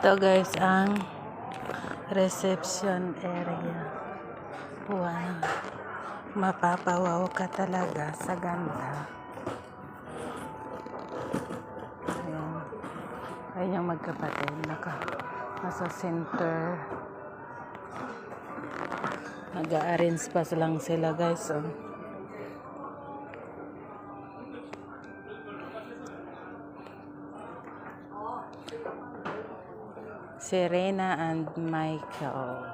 Ito guys ang reception area. Wow. Mapapawaw ka talaga sa ganda. Ayan. Ayan yung magkapatid. Naka, nasa center. Nag-arrange pa lang sila guys. Oh. Serena and Michael.